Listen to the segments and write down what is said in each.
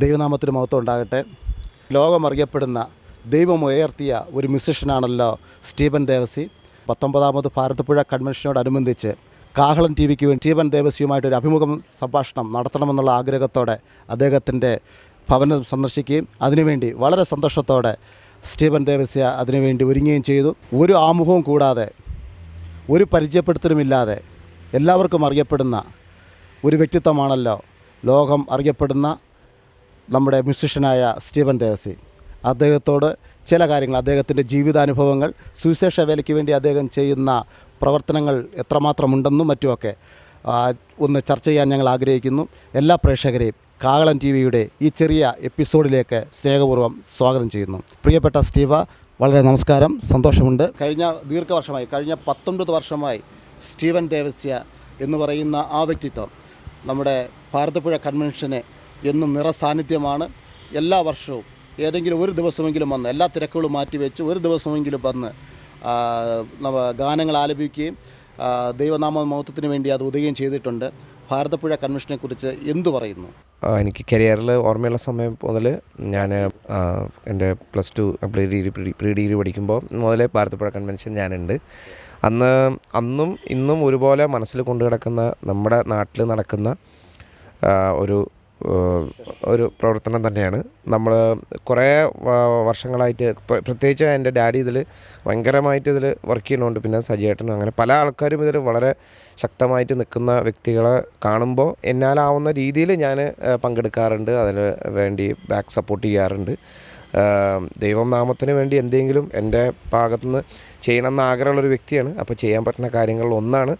ദൈവനാമത്തിന് മഹത്വം ഉണ്ടാകട്ടെ. ലോകമറിയപ്പെടുന്ന ദൈവം ഉയർത്തിയ ഒരു മ്യൂസിഷ്യനാണല്ലോ സ്റ്റീവൻ ദേവസി. പത്തൊമ്പതാമത് ഭാരതപ്പുഴ കൺവെൻഷനോടനുബന്ധിച്ച് കാഹളം ടി വിക്ക് വേണ്ടി സ്റ്റീവൻ ദേവസിയുമായിട്ടൊരു അഭിമുഖം സംഭാഷണം നടത്തണമെന്നുള്ള ആഗ്രഹത്തോടെ അദ്ദേഹത്തിന്റെ ഭവനം സന്ദർശിക്കുകയും അതിനുവേണ്ടി വളരെ സന്തോഷത്തോടെ സ്റ്റീഫൻ ദേവസ്യ അതിനുവേണ്ടി ഒരുങ്ങുകയും ചെയ്തു. ഒരു ആമുഖവും കൂടാതെ ഒരു പരിചയപ്പെടുത്തലുമില്ലാതെ എല്ലാവർക്കും അറിയപ്പെടുന്ന ഒരു വ്യക്തിത്വമാണല്ലോ ലോകം അറിയപ്പെടുന്ന നമ്മുടെ മ്യൂസിഷ്യനായ സ്റ്റീവൻ ദേവസി. അദ്ദേഹത്തോട് ചില കാര്യങ്ങൾ അദ്ദേഹത്തിന്റെ ജീവിതാനുഭവങ്ങൾ സുവിശേഷ വേലയ്ക്ക് വേണ്ടി അദ്ദേഹം ചെയ്യുന്ന പ്രവർത്തനങ്ങൾ എത്രമാത്രമുണ്ടെന്നും മറ്റുമൊക്കെ ഒന്ന് ചർച്ച ചെയ്യാൻ ഞങ്ങൾ ആഗ്രഹിക്കുന്നു. എല്ലാ പ്രേക്ഷകരെയും കാകളം ടി വിയുടെ ഈ ചെറിയ എപ്പിസോഡിലേക്ക് സ്നേഹപൂർവം സ്വാഗതം ചെയ്യുന്നു. പ്രിയപ്പെട്ട സ്റ്റീവ വളരെ നമസ്കാരം. സന്തോഷമുണ്ട്. കഴിഞ്ഞ ദീർഘവർഷമായി കഴിഞ്ഞ പത്തൊൻപത് വർഷമായി സ്റ്റീവൻ ദേവസ്യ എന്ന് പറയുന്ന ആ വ്യക്തിത്വം നമ്മുടെ ഭാരതപ്പുഴ കൺവെൻഷന് എന്നും നിറസാന്നിധ്യമാണ് എല്ലാ വർഷവും. ഏതെങ്കിലും ഒരു ദിവസമെങ്കിലും വന്ന് എല്ലാ തിരക്കുകളും മാറ്റിവെച്ച് ഒരു ദിവസമെങ്കിലും വന്ന് ഗാനങ്ങൾ ആലപിക്കുകയും ദൈവനാമ മഹത്വത്തിന് വേണ്ടി അത് ഉദയുകയും ചെയ്തിട്ടുണ്ട്. ഭാരതപ്പുഴ കൺവെൻഷനെ കുറിച്ച് എന്തു പറയുന്നു? എനിക്ക് കരിയറിൽ ഓർമ്മയുള്ള സമയം മുതൽ ഞാൻ എന്റെ plus two pre degree pre degree പഠിക്കുമ്പോൾ മുതലേ ഭാരതപ്പുഴ കൺവെൻഷൻ ഞാനുണ്ട്. അന്ന് അന്നും ഇന്നും ഒരുപോലെ മനസ്സിൽ കൊണ്ടു കിടക്കുന്ന നമ്മുടെ നാട്ടിൽ നടക്കുന്ന ഒരു ഒരു പ്രവർത്തനം തന്നെയാണ്. നമ്മൾ കുറേ വർഷങ്ങളായിട്ട് പ്രത്യേകിച്ച് എന്റെ ഡാഡി ഇതിൽ ഭയങ്കരമായിട്ട് ഇതിൽ വർക്ക് ചെയ്യുന്നുണ്ട്. പിന്നെ സജിയേട്ടനും അങ്ങനെ പല ആൾക്കാരും ഇതിൽ വളരെ ശക്തമായിട്ട് നിൽക്കുന്ന വ്യക്തികളെ കാണുമ്പോൾ എന്നാലാവുന്ന രീതിയിൽ ഞാൻ പങ്കെടുക്കാറുണ്ട്. അതിന് വേണ്ടി ബാക്ക് സപ്പോർട്ട് ചെയ്യാറുണ്ട്. ദൈവം നാമത്തിന് വേണ്ടി എന്തെങ്കിലും എന്റെ ഭാഗത്തുനിന്ന് ചെയ്യണമെന്ന് ആഗ്രഹമുള്ളൊരു വ്യക്തിയാണ്. അപ്പോൾ ചെയ്യാൻ പറ്റുന്ന കാര്യങ്ങളിൽ ഒന്നാണ്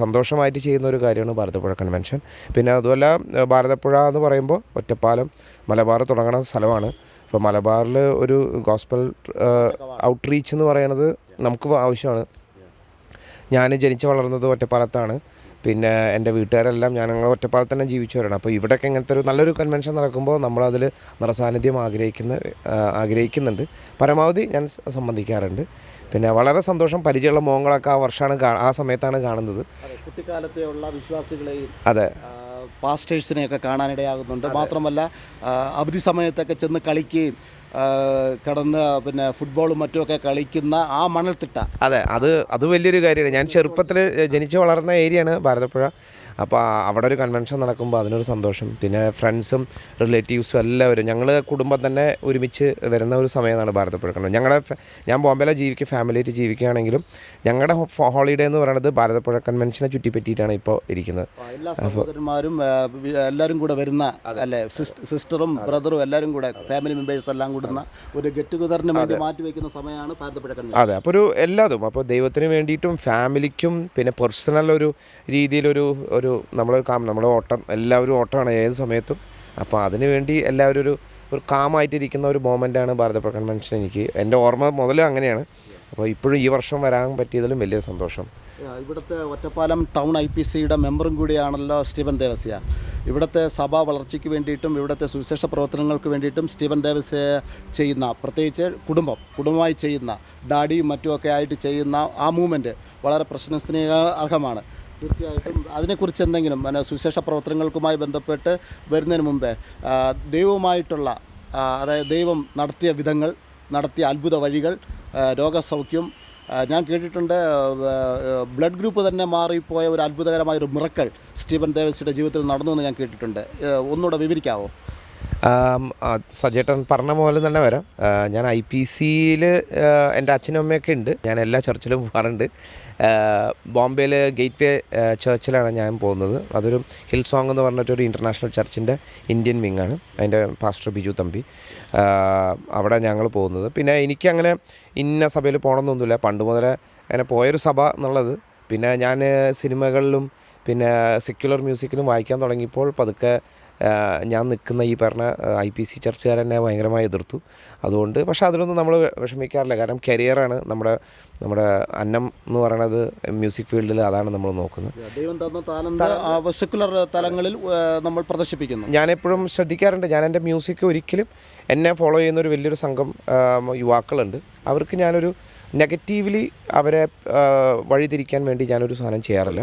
സന്തോഷമായിട്ട് ചെയ്യുന്ന ഒരു കാര്യമാണ് ഭാരതപ്പുഴ കൺവെൻഷൻ. പിന്നെ അതുമല്ല ഭാരതപ്പുഴ എന്ന് പറയുമ്പോൾ ഒറ്റപ്പാലം മലബാർ തുടങ്ങുന്ന സ്ഥലമാണ്. അപ്പോൾ മലബാറിൽ ഒരു ഗോസ്പൽ ഔട്ട്റീച്ച് എന്ന് പറയുന്നത് നമുക്ക് ആവശ്യമാണ്. ഞാൻ ജനിച്ചു വളർന്നത് ഒറ്റപ്പാലത്താണ്. പിന്നെ എന്റെ വീട്ടുകാരെല്ലാം ഞാൻ ഞങ്ങൾ ഒറ്റപ്പാലത്ത് തന്നെ ജീവിച്ചവരാണ്. അപ്പോൾ ഇവിടെയൊക്കെ ഇങ്ങനത്തെ ഒരു നല്ലൊരു കൺവെൻഷൻ നടക്കുമ്പോൾ നമ്മളതിൽ നിറസാന്നിധ്യം ആഗ്രഹിക്കുന്ന ആഗ്രഹിക്കുന്നുണ്ട്. പരമാവധി ഞാൻ സംബന്ധിക്കാറുണ്ട്. പിന്നെ വളരെ സന്തോഷം പരിചയമുള്ള മോങ്ങളൊക്കെ ആ വർഷമാണ് ആ സമയത്താണ് കാണുന്നത്. കുട്ടിക്കാലത്തെയുള്ള വിശ്വാസികളെയും അതെ. പാസ്റ്റേഴ്സിനെയൊക്കെ കാണാനിടയാകുന്നുണ്ട്. മാത്രമല്ല അവധി സമയത്തൊക്കെ ചെന്ന് കളിക്കുകയും കിടന്ന് പിന്നെ ഫുട്ബോളും മറ്റുമൊക്കെ കളിക്കുന്ന ആ മണൽത്തിട്ട. അതെ അത് അത് വലിയൊരു കാര്യമാണ്. ഞാൻ ചെറുപ്പത്തിൽ ജനിച്ചു വളർന്ന ഏരിയയാണ് ഭാരതപ്പുഴ. അപ്പോൾ അവിടെ ഒരു കൺവെൻഷൻ നടക്കുമ്പോൾ അതിനൊരു സന്തോഷം. പിന്നെ ഫ്രണ്ട്സും റിലേറ്റീവ്സും എല്ലാവരും ഞങ്ങൾ കുടുംബം തന്നെ ഒരുമിച്ച് വരുന്ന ഒരു സമയമാണ് ഭാരതപ്പുഴ ഞങ്ങളുടെ ഞാൻ ബോംബെയിലെ ജീവിക്കുക ഫാമിലിയായിട്ട് ജീവിക്കുകയാണെങ്കിലും ഞങ്ങളുടെ ഹോളിഡേ എന്ന് പറയുന്നത് ഭാരതപ്പുഴ കൺവെൻഷനെ ചുറ്റിപ്പറ്റിയിട്ടാണ് ഇപ്പോൾ ഇരിക്കുന്നത്. എല്ലാ സഹോദരന്മാരും എല്ലാവരും കൂടെ വരുന്ന അല്ലെ സിസ്റ്ററും ബ്രദറും എല്ലാവരും കൂടെ ഫാമിലി മെമ്പേഴ്സ് എല്ലാം കൂടുന്ന ഒരു ഗെറ്റ് ടുഗദറിന് വേണ്ടി മാറ്റി വയ്ക്കുന്ന സമയമാണ് ഭാരതപ്പുഴ കൺവെൻഷൻ അതെ. അപ്പോൾ ഒരു എല്ലാതും. അപ്പോൾ ദൈവത്തിന് വേണ്ടിയിട്ടും ഫാമിലിക്കും പിന്നെ പേഴ്സണൽ ഒരു രീതിയിലൊരു ഒരു നമ്മളൊരു കാം നമ്മുടെ ഓട്ടം എല്ലാവരും ഓട്ടമാണ് ഏത് സമയത്തും. അപ്പോൾ അതിനുവേണ്ടി എല്ലാവരും ഒരു ഒരു കാമായിട്ടിരിക്കുന്ന ഒരു മൊമെന്റാണ് ഭാരതപ്പുഴ കൺവെൻഷൻ എനിക്ക് എന്റെ ഓർമ്മ മുതലും അങ്ങനെയാണ്. അപ്പോൾ ഇപ്പോഴും ഈ വർഷം വരാൻ പറ്റിയതിലും വലിയൊരു സന്തോഷം. ഇവിടുത്തെ ഒറ്റപ്പാലം ടൗൺ ഐ പി സിയുടെ മെമ്പറും കൂടിയാണല്ലോ സ്റ്റീവൻ ദേവസ്യ. ഇവിടുത്തെ സഭാ വളർച്ചയ്ക്ക് വേണ്ടിയിട്ടും ഇവിടുത്തെ സുവിശേഷ പ്രവർത്തനങ്ങൾക്ക് വേണ്ടിയിട്ടും സ്റ്റീവൻ ദേവസ്യ ചെയ്യുന്ന പ്രത്യേകിച്ച് കുടുംബം കുടുംബമായി ചെയ്യുന്ന ഡാഡിയും മറ്റുമൊക്കെ ആയിട്ട് ചെയ്യുന്ന ആ മൂവ്മെന്റ് വളരെ പ്രശ്നസ്നേഹ അർഹമാണ്. തീർച്ചയായിട്ടും അതിനെക്കുറിച്ച് എന്തെങ്കിലും പിന്നെ സുവിശേഷ പ്രവർത്തനങ്ങൾക്കുമായി ബന്ധപ്പെട്ട് വരുന്നതിന് മുമ്പേ ദൈവവുമായിട്ടുള്ള അതായത് ദൈവം നടത്തിയ വിധങ്ങൾ നടത്തിയ അത്ഭുത വഴികൾ രോഗസൗഖ്യം ഞാൻ കേട്ടിട്ടുണ്ട് ബ്ലഡ് ഗ്രൂപ്പ് തന്നെ മാറിപ്പോയ ഒരു അത്ഭുതകരമായ ഒരു മിറക്കൾ സ്റ്റീവൻ ദേവസിയുടെ ജീവിതത്തിൽ നടന്നു എന്ന് ഞാൻ കേട്ടിട്ടുണ്ട്. ഒന്നുകൂടെ വിവരിക്കാവോ? സജേട്ടൻ പറഞ്ഞ പോലെ തന്നെ വരാം. ഞാൻ ഐ പി സിയിൽ എന്റെ അച്ഛനും അമ്മയൊക്കെ ഉണ്ട്. ഞാൻ എല്ലാ ചർച്ചിലും പോകാറുണ്ട്. ബോംബെയിൽ ഗേറ്റ് വേ ചർച്ചിലാണ് ഞാൻ പോകുന്നത്. അതൊരു ഹിൽ സോങ് എന്ന് പറഞ്ഞിട്ടൊരു ഇന്റർനാഷണൽ ചർച്ചിന്റെ ഇന്ത്യൻ വിങ് ആണ്. അതിന്റെ പാസ്റ്റർ ബിജു തമ്പി. അവിടെ ഞങ്ങൾ പോകുന്നത്. പിന്നെ എനിക്കങ്ങനെ ഇന്ന സഭയിൽ പോകണമെന്നൊന്നുമില്ല. പണ്ട് മുതലേ അങ്ങനെ പോയൊരു സഭ എന്നുള്ളത്. പിന്നെ ഞാൻ സിനിമകളിലും പിന്നെ സെക്യുലർ മ്യൂസിക്കിലും വായിക്കാൻ തുടങ്ങിയപ്പോൾ പതുക്കെ ഞാൻ നിൽക്കുന്ന ഈ പറഞ്ഞ ഐ പി സി ചർച്ചകാരനെ ഭയങ്കരമായി എതിർത്തു. അതുകൊണ്ട് പക്ഷേ അതിലൊന്നും നമ്മൾ വിഷമിക്കാറില്ല. കാരണം കരിയറാണ് നമ്മുടെ നമ്മുടെ അന്നം എന്ന് പറയണത് മ്യൂസിക് ഫീൽഡിൽ അതാണ് നമ്മൾ നോക്കുന്നത്. ദൈവം തന്ന സെക്കുലർ തലങ്ങളിൽ നമ്മൾ പ്രദർശിപ്പിക്കുന്നു. ഞാനെപ്പോഴും ശ്രദ്ധിക്കാറുണ്ട്. ഞാൻ എന്റെ മ്യൂസിക് ഒരിക്കലും എന്നെ ഫോളോ ചെയ്യുന്ന ഒരു വലിയൊരു സംഘം യുവാക്കളുണ്ട്. അവർക്ക് ഞാനൊരു നെഗറ്റീവ്ലി അവരെ വഴിതിരിക്കാൻ വേണ്ടി ഞാനൊരു സാധനം ചെയ്യാറില്ല.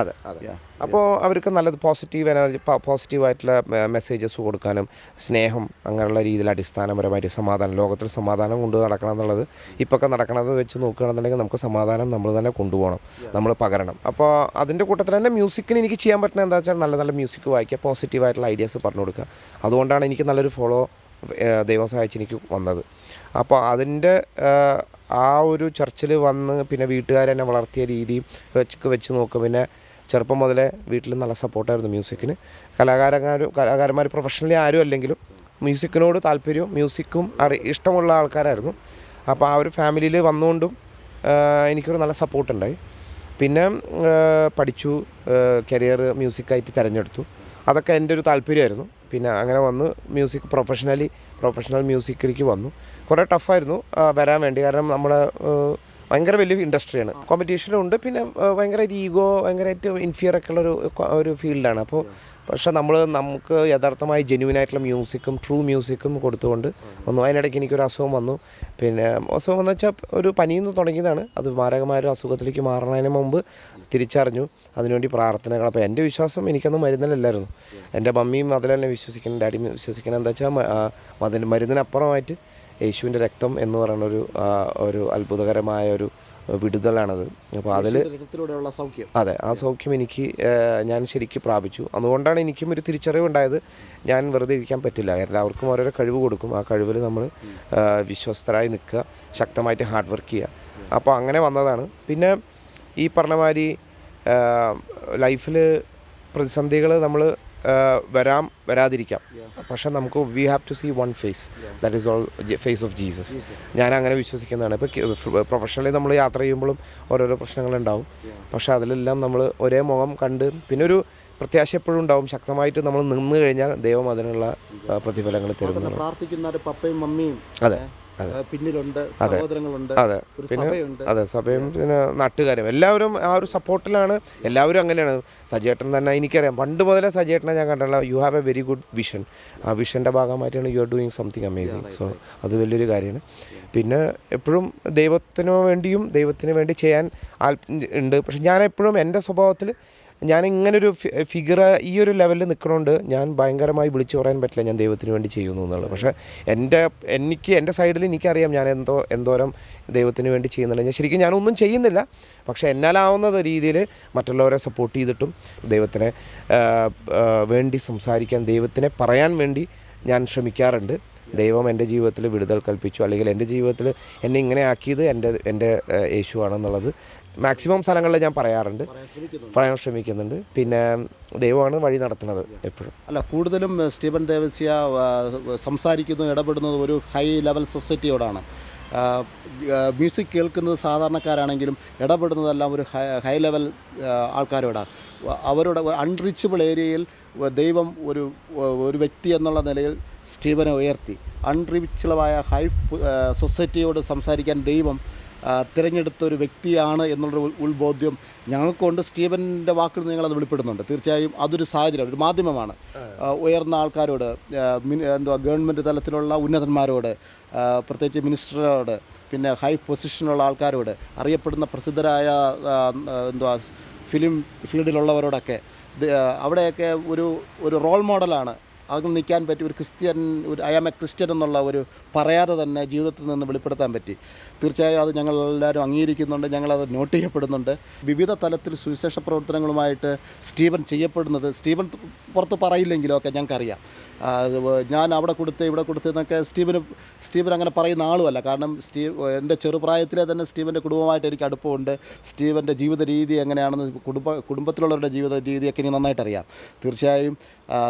അതെ അതെ. അപ്പോൾ അവർക്ക് നല്ലത് പോസിറ്റീവ് എനർജി പോസിറ്റീവായിട്ടുള്ള മെസ്സേജസ് കൊടുക്കാനും സ്നേഹം അങ്ങനെയുള്ള രീതിയിൽ അടിസ്ഥാനപരമായിട്ട് സമാധാനം ലോകത്തിൽ സമാധാനം കൊണ്ട് നടക്കണം എന്നുള്ളത് ഇപ്പോഴൊക്കെ നടക്കണത് വെച്ച് നോക്കുകയാണെന്നുണ്ടെങ്കിൽ നമുക്ക് സമാധാനം നമ്മൾ തന്നെ കൊണ്ടുപോകണം നമ്മൾ പകരണം. അപ്പോൾ അതിന്റെ കൂട്ടത്തിൽ തന്നെ മ്യൂസിക്കിന് എനിക്ക് ചെയ്യാൻ പറ്റുന്നത് എന്താ വെച്ചാൽ നല്ല നല്ല മ്യൂസിക് വായിക്കുക പോസിറ്റീവായിട്ടുള്ള ഐഡിയാസ് പറഞ്ഞു കൊടുക്കുക. അതുകൊണ്ടാണ് എനിക്ക് നല്ലൊരു ഫോളോ ദൈവം സഹായിച്ച് എനിക്ക് വന്നത്. അപ്പോൾ അതിന്റെ ആ ഒരു ചർച്ചിൽ വന്ന് പിന്നെ വീട്ടുകാരെന്നെ വളർത്തിയ രീതിയും വെച്ച് വെച്ച് നോക്കും. പിന്നെ ചെറുപ്പം മുതലേ വീട്ടിൽ നല്ല സപ്പോർട്ടായിരുന്നു മ്യൂസിക്കിന്. കലാകാരന്മാർ കലാകാരന്മാർ പ്രൊഫഷണലി ആരും അല്ലെങ്കിലും മ്യൂസിക്കിനോട് താല്പര്യവും മ്യൂസിക്കും അറി ഇഷ്ടമുള്ള ആൾക്കാരായിരുന്നു. അപ്പോൾ ആ ഒരു ഫാമിലിയിൽ വന്നുകൊണ്ടും എനിക്കൊരു നല്ല സപ്പോർട്ടുണ്ടായി പിന്നെ പഠിച്ചു കരിയർ മ്യൂസിക്കായിട്ട് തിരഞ്ഞെടുത്തു. അതൊക്കെ എന്റെ ഒരു താല്പര്യമായിരുന്നു. പിന്നെ അങ്ങനെ വന്ന് മ്യൂസിക് പ്രൊഫഷണലി പ്രൊഫഷണൽ മ്യൂസിക്കിലേക്ക് വന്നു. കുറേ ടഫായിരുന്നു വരാൻ വേണ്ടി. കാരണം നമ്മുടെ ഭയങ്കര വലിയ ഇൻഡസ്ട്രിയാണ്. കോമ്പറ്റീഷനും ഉണ്ട് പിന്നെ ഭയങ്കരമായിട്ട് ഈഗോ ഭയങ്കരമായിട്ട് ഇൻഫിയർ ഒക്കെ ഉള്ള ഒരു ഒരു ഫീൽഡാണ് അപ്പോൾ പക്ഷേ നമ്മൾ നമുക്ക് യഥാർത്ഥമായി ജെന്യൂൻ ആയിട്ടുള്ള മ്യൂസിക്കും ട്രൂ മ്യൂസിക്കും കൊടുത്തുകൊണ്ട് ഒന്നും അതിനിടയ്ക്ക് എനിക്കൊരു അസുഖം വന്നു. പിന്നെ അസുഖം എന്ന് വെച്ചാൽ ഒരു പനിയിൽ നിന്ന് തുടങ്ങിയതാണ്. അത് മാരകമായ ഒരു അസുഖത്തിലേക്ക് മാറുന്നതിന് മുമ്പ് തിരിച്ചറിഞ്ഞു. അതിനുവേണ്ടി പ്രാർത്ഥനകൾ. അപ്പോൾ എന്റെ വിശ്വാസം എനിക്കൊന്നും മരുന്നിലല്ലായിരുന്നു. എന്റെ മമ്മിയും അതിൽ വിശ്വസിക്കണം ഡാഡിയും വിശ്വസിക്കണം എന്താ വെച്ചാൽ മരുന്നിനപ്പുറമായിട്ട് യേശുവിന്റെ രക്തം എന്ന് പറയുന്ന ഒരു ഒരു അത്ഭുതകരമായ ഒരു വിടുതലാണത്. അപ്പോൾ അതിൽ സൗഖ്യം. അതെ ആ സൗഖ്യം എനിക്ക് ഞാൻ ശരിക്കും പ്രാപിച്ചു. അതുകൊണ്ടാണ് എനിക്കും ഒരു തിരിച്ചറിവ് ഉണ്ടായത് ഞാൻ വെറുതെ ഇരിക്കാൻ പറ്റില്ല. എല്ലാവർക്കും ഓരോരോ കഴിവ് കൊടുക്കും. ആ കഴിവിൽ നമ്മൾ വിശ്വസ്തരായി നിൽക്കുക ശക്തമായിട്ട് ഹാർഡ് വർക്ക് ചെയ്യുക. അപ്പോൾ അങ്ങനെ വന്നതാണ്. പിന്നെ ഈ പറഞ്ഞ മാതിരി ലൈഫിൽ പ്രതിസന്ധികൾ നമ്മൾ വരാം വരാതിരിക്കാം. പക്ഷെ നമുക്ക് we have to see one face that is all face of Jesus ഞാൻ അങ്ങനെ വിശ്വസിക്കുന്നതാണ്. ഇപ്പോൾ പ്രൊഫഷണലി നമ്മൾ യാത്ര ചെയ്യുമ്പോഴും ഓരോരോ പ്രശ്നങ്ങളുണ്ടാവും. പക്ഷെ അതിലെല്ലാം നമ്മൾ ഒരേ മുഖം കണ്ട് പിന്നെ ഒരു പ്രത്യാശ എപ്പോഴും ഉണ്ടാവും. ശക്തമായിട്ട് നമ്മൾ നിന്ന് കഴിഞ്ഞാൽ ദൈവം അതിനുള്ള പ്രതിഫലങ്ങൾ തരുന്നു പ്രാർത്ഥിക്കുന്ന പപ്പയും മമ്മിയും. അതെ. പിന്നിലുണ്ട് സഹോദരങ്ങളുണ്ട് അതെ. പിന്നെ അതെ സഭയും പിന്നെ നാട്ടുകാരും. എല്ലാവരും ആ ഒരു സപ്പോർട്ടിലാണ്. എല്ലാവരും അങ്ങനെയാണ്. സജേട്ടൻ തന്നെ എനിക്കറിയാം. പണ്ട് മുതലേ സജേട്ടനെ ഞാൻ കണ്ടുള്ള you have a very good vision ആ വിഷന്റെ ഭാഗമായിട്ടാണ് you are doing something amazing so അത് വലിയൊരു കാര്യമാണ്. പിന്നെ എപ്പോഴും ദൈവത്തിന് വേണ്ടിയും ദൈവത്തിന് വേണ്ടി ചെയ്യാൻ ആൽ ഉണ്ട്. പക്ഷെ ഞാൻ എപ്പോഴും എന്റെ സ്വഭാവത്തിൽ ഞാൻ ഇങ്ങനൊരു ഫിഗർ ഈ ഒരു ലെവലിൽ നിൽക്കണോണ്ട് ഞാൻ ഭയങ്കരമായി വിളിച്ചു പറയാൻ പറ്റില്ല ഞാൻ ദൈവത്തിന് വേണ്ടി ചെയ്യുന്നു എന്നുള്ളത്. പക്ഷേ എന്റെ എനിക്ക് എന്റെ സൈഡിൽ എനിക്കറിയാം ഞാൻ എന്തോ എന്തോരം ദൈവത്തിന് വേണ്ടി ചെയ്യുന്നില്ല ഞാൻ ശരിക്കും ഞാനൊന്നും ചെയ്യുന്നില്ല. പക്ഷേ എന്നാലാവുന്ന രീതിയിൽ മറ്റുള്ളവരെ സപ്പോർട്ട് ചെയ്തിട്ടും ദൈവത്തിനെ വേണ്ടി സംസാരിക്കാൻ ദൈവത്തിനെ പറയാൻ വേണ്ടി ഞാൻ ശ്രമിക്കാറുണ്ട്. ദൈവം എന്റെ ജീവിതത്തിൽ വിടുതൽ കൽപ്പിച്ചു. അല്ലെങ്കിൽ എന്റെ ജീവിതത്തിൽ എന്നെ ഇങ്ങനെ ആക്കിയത് എന്റെ എന്റെ യേശു യേശുവാണെന്നുള്ളത് മാക്സിമം സ്ഥലങ്ങളിൽ ഞാൻ പറയാറുണ്ട്. പറയാൻ ശ്രമിക്കുന്നുണ്ട്. പിന്നെ ദൈവമാണ് വഴി നടത്തുന്നത് എപ്പോഴും. അല്ല കൂടുതലും സ്റ്റീവൻ സ്റ്റീഫൻ ദേവസ്യ സംസാരിക്കുന്നു ഇടപെടുന്നത് ഒരു ഹൈ ലെവൽ സൊസൈറ്റിയോടാണ്. മ്യൂസിക് കേൾക്കുന്നത് സാധാരണക്കാരാണെങ്കിലും ഇടപെടുന്നതെല്ലാം ഒരു ഹൈ ലെവൽ ആൾക്കാരോടാണ്. അവരുടെ അൺറീച്ചബിൾ ഏരിയയിൽ ദൈവം ഒരു ഒരു വ്യക്തി എന്നുള്ള നിലയിൽ സ്റ്റീവനെ ഉയർത്തി. അൺറീച്ചബിളായ ഹൈ സൊസൈറ്റിയോട് സംസാരിക്കാൻ ദൈവം തിരഞ്ഞെടുത്ത ഒരു വ്യക്തിയാണ് എന്നുള്ളൊരു ഉത്ബോധ്യം ഉൾബോധ്യം ഞങ്ങൾക്കുണ്ട്. സ്റ്റീവന്റെ വാക്കിൽ നിന്ന് ഞങ്ങളത് വെളിപ്പെടുന്നുണ്ട്. തീർച്ചയായും അതൊരു സാഹചര്യം ഒരു മാധ്യമമാണ്. ഉയർന്ന ആൾക്കാരോട് എന്തുവാ ഗവൺമെന്റ് തലത്തിലുള്ള ഉന്നതന്മാരോട് പ്രത്യേകിച്ച് മിനിസ്റ്ററോട് പിന്നെ ഹൈ പൊസിഷനുള്ള ആൾക്കാരോട് അറിയപ്പെടുന്ന പ്രസിദ്ധരായ എന്തുവാ ഫിലിം ഫീൽഡിലുള്ളവരോടൊക്കെ അവിടെയൊക്കെ ഒരു ഒരു റോൾ മോഡലാണ് അതിൽ നിൽക്കാൻ പറ്റി. ഒരു ക്രിസ്ത്യൻ ഒരു ഐ ആം എ ക്രിസ്ത്യൻ എന്നുള്ള ഒരു പറയാതെ തന്നെ ജീവിതത്തിൽ നിന്ന് വെളിപ്പെടുത്താൻ പറ്റി. തീർച്ചയായും അത് ഞങ്ങൾ എല്ലാവരും അംഗീകരിക്കുന്നുണ്ട്. ഞങ്ങളത് നോട്ട് ചെയ്യപ്പെടുന്നുണ്ട്. വിവിധ തലത്തിൽ സുവിശേഷ പ്രവർത്തനങ്ങളുമായിട്ട് സ്റ്റീവൻ ചെയ്യപ്പെടുന്നത് സ്റ്റീവൻ പുറത്ത് പറയില്ലെങ്കിലും ഒക്കെ ഞങ്ങൾക്കറിയാം ഞാൻ അവിടെ കൊടുത്ത് ഇവിടെ കൊടുത്ത് എന്നൊക്കെ സ്റ്റീവന് സ്റ്റീവൻ അങ്ങനെ പറയുന്ന ആളുമല്ല. കാരണം സ്റ്റീവ് എന്റെ ചെറുപ്രായത്തിലെ തന്നെ സ്റ്റീവന്റെ കുടുംബമായിട്ട് എനിക്ക് അടുപ്പമുണ്ട്. സ്റ്റീവന്റെ ജീവിത രീതി എങ്ങനെയാണെന്ന് കുടുംബ കുടുംബത്തിലുള്ളവരുടെ ജീവിത രീതിയൊക്കെ എനിക്ക് നന്നായിട്ടറിയാം. തീർച്ചയായും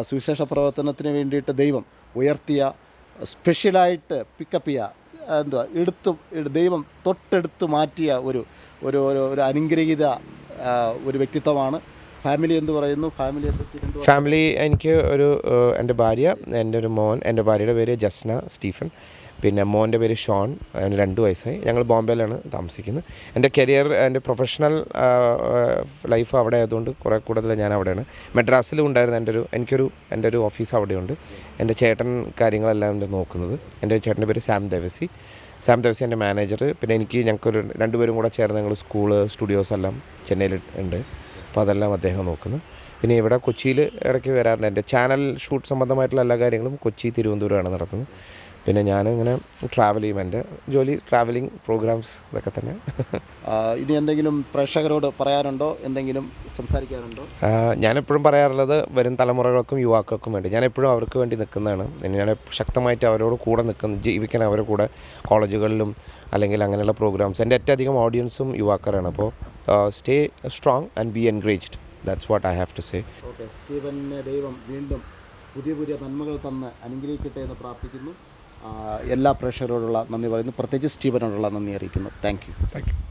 സുവിശേഷ പ്രവർത്തനത്തിന് വേണ്ടിയിട്ട് ദൈവം ഉയർത്തിയ സ്പെഷ്യലായിട്ട് പിക്കപ്പ് ചെയ്യുക എന്തുവാ എടുത്ത് ദൈവം തൊട്ടെടുത്ത് മാറ്റിയ ഒരു ഒരു ഒരു അനുഗ്രഹീത ഒരു വ്യക്തിത്വമാണ്. ഫാമിലി എന്ന് പറയുന്നു? പറ്റി ഫാമിലി എനിക്ക് ഒരു എന്റെ ഭാര്യ എന്റെ ഒരു മോൻ എന്റെ ഭാര്യയുടെ പേര് ജസ്ന സ്റ്റീഫൻ. പിന്നെ മോന്റെ പേര് ഷോൺ അവന് രണ്ട് വയസ്സായി. ഞങ്ങൾ ബോംബെയിലാണ് താമസിക്കുന്നത്. എന്റെ കരിയർ എന്റെ പ്രൊഫഷണൽ ലൈഫ് അവിടെ ആയതുകൊണ്ട് കുറേ കൂടുതൽ ഞാൻ അവിടെയാണ്. മെഡ്രാസിലും ഉണ്ടായിരുന്നു എന്റെ ഒരു എനിക്കൊരു എന്റെ ഒരു ഓഫീസ് അവിടെയുണ്ട്. എന്റെ ചേട്ടൻ കാര്യങ്ങളെല്ലാം എന്റെ നോക്കുന്നത്. എന്റെ ചേട്ടന്റെ പേര് സാം ദേവസി. സാം ദേവസി എന്റെ മാനേജർ. പിന്നെ എനിക്ക് ഞങ്ങൾക്കൊരു രണ്ടുപേരും കൂടെ ചേർന്ന് ഞങ്ങൾ സ്കൂൾ സ്റ്റുഡിയോസ് എല്ലാം ചെന്നൈയിൽ ഉണ്ട്. അപ്പോൾ അതെല്ലാം അദ്ദേഹം നോക്കുന്നു. പിന്നെ ഇവിടെ കൊച്ചിയിൽ ഇടയ്ക്ക് വരാറുണ്ട്. എന്റെ ചാനൽ ഷൂട്ട് സംബന്ധമായിട്ടുള്ള എല്ലാ കാര്യങ്ങളും കൊച്ചി തിരുവനന്തപുരമാണ് നടത്തുന്നത്. പിന്നെ ഞാൻ ഇങ്ങനെ ട്രാവൽ ചെയ്യും എന്റെ ജോലി ട്രാവലിംഗ് പ്രോഗ്രാംസ് ഇതൊക്കെ തന്നെ. ഇനി എന്തെങ്കിലും പ്രേക്ഷകരോട് പറയാനുണ്ടോ? എന്തെങ്കിലും സംസാരിക്കാനുണ്ടോ? ആ, ഞാനെപ്പോഴും പറയാറുള്ളത് വരും തലമുറകൾക്കും യുവാക്കൾക്കും വേണ്ടി. ഞാൻ എപ്പോഴും അവർക്ക് വേണ്ടി നിൽക്കുന്നതാണ്. ഞാൻ ശക്തമായിട്ട് അവരോട് കൂടെ നിൽക്കുന്ന ജീവിക്കാൻ അവരുടെ കൂടെ കോളേജുകളിലും അല്ലെങ്കിൽ അങ്ങനെയുള്ള പ്രോഗ്രാംസ് എന്റെ ഏറ്റവും അധികം ഓഡിയൻസും യുവാക്കളാണ്. അപ്പോൾ stay strong and be encouraged that's what I have to say okay സ്റ്റീവനെ ദൈവം വീണ്ടും പുതിയ പുതിയ നന്മകൾ തന്ന് അനുഗ്രഹിക്കട്ടെ എന്ന് പ്രാർത്ഥിക്കുന്നു. എല്ലാ പ്രേക്ഷകരോടുള്ള നന്ദി പറയുന്നു. പ്രത്യേകിച്ച് സ്റ്റീവനോടുള്ള നന്ദി അറിയിക്കുന്നു. Thank you thank you